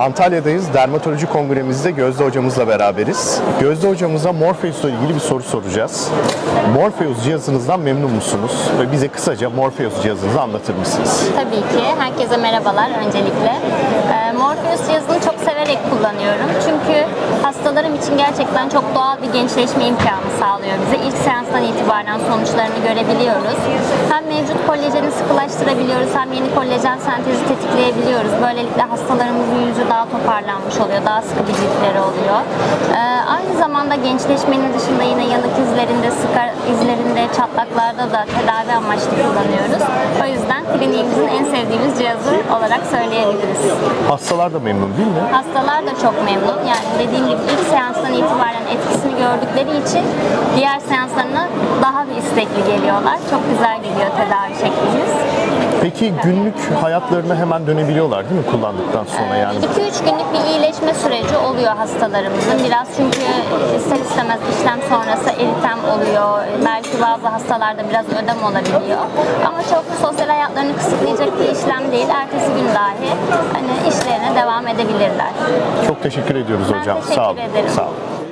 Antalya'dayız. Dermatoloji kongremizde Gözde hocamızla beraberiz. Gözde hocamıza Morpheus'la ilgili bir soru soracağız. Morpheus cihazınızdan memnun musunuz? Ve bize kısaca Morpheus cihazınızı anlatır mısınız? Tabii ki. Herkese merhabalar öncelikle. Ee, Morpheus cihazını çok severek kullanıyorum. Çünkü hastalarım için gerçekten çok doğal bir gençleşme imkanı sağlıyor bize. İlk seanstan itibaren sonuçlarını görebiliyoruz. Hem mevcut kolajeni sıkılaştırabiliyoruz hem yeni kolajen sentezi tetikleyebiliyoruz. Böylelikle hastalarımızın yüzü daha toparlanmış oluyor. Daha sıkı bir ciltleri oluyor. Ee, aynı zamanda gençleşmenin dışında yine yanık izlerinde, sıkar izlerinde, çatlaklarda da tedavi amaçlı kullanıyoruz. O yüzden kliniğimizin olarak söyleyebiliriz. Hastalar da memnun değil mi? Hastalar da çok memnun. Yani dediğim gibi ilk seanstan itibaren etkisini gördükleri için diğer seanslarına daha bir istekli geliyorlar. Çok güzel gidiyor tedavi şeklimiz. Peki günlük hayatlarına hemen dönebiliyorlar değil mi kullandıktan sonra yani? 2-3 günlük bir iyileşme süreci oluyor hastalarımızın. Biraz çünkü ister istemez işlem sonrası eritem oluyor. Belki bazı hastalarda biraz ödem olabiliyor. Ama çok sosyal hayatlarını kısıtlayacak bir işlem değil. Ertesi gün dahi hani işlerine devam edebilirler. Çok teşekkür ediyoruz Ben hocam. teşekkür Sağ olun. ederim. Sağ olun.